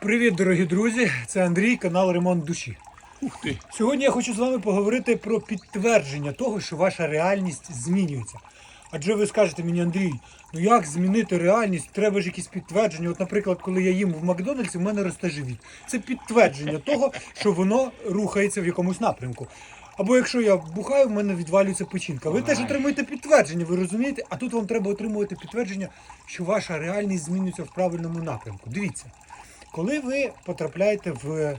Привіт, дорогі друзі! Це Андрій, канал Ремонт Душі. Ух ти. Сьогодні я хочу з вами поговорити про підтвердження того, що ваша реальність змінюється. Адже ви скажете мені, Андрій, ну як змінити реальність? Треба ж якісь підтвердження. От, наприклад, коли я їм в Макдональдсі, в мене росте живіт. Це підтвердження того, що воно рухається в якомусь напрямку. Або якщо я бухаю, в мене відвалюється печінка. Ви теж отримуєте підтвердження, ви розумієте? А тут вам треба отримувати підтвердження, що ваша реальність змінюється в правильному напрямку. Дивіться, коли ви потрапляєте в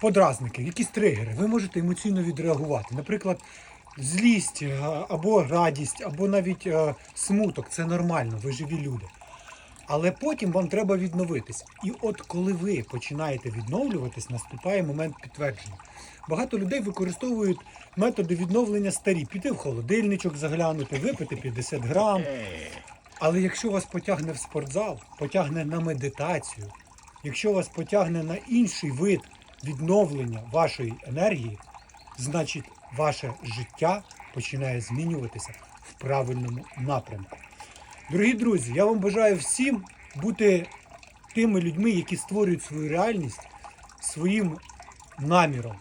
подразники, якісь тригери, ви можете емоційно відреагувати. Наприклад, злість е, або радість, або навіть е, смуток це нормально, ви живі люди. Але потім вам треба відновитись. І от коли ви починаєте відновлюватись, наступає момент підтвердження. Багато людей використовують методи відновлення старі: піти в холодильничок заглянути, випити 50 грам. Але якщо вас потягне в спортзал, потягне на медитацію, якщо вас потягне на інший вид відновлення вашої енергії, значить ваше життя починає змінюватися в правильному напрямку. Дорогі друзі, я вам бажаю всім бути тими людьми, які створюють свою реальність своїм наміром.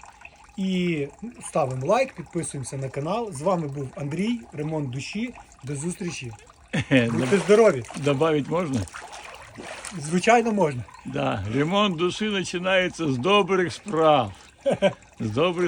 І ставимо лайк, підписуємося на канал. З вами був Андрій, ремонт душі. До зустрічі. Будьте здорові! Добавить можна? Звичайно, можна. Да. Ремонт душі починається з добрих справ. З добрих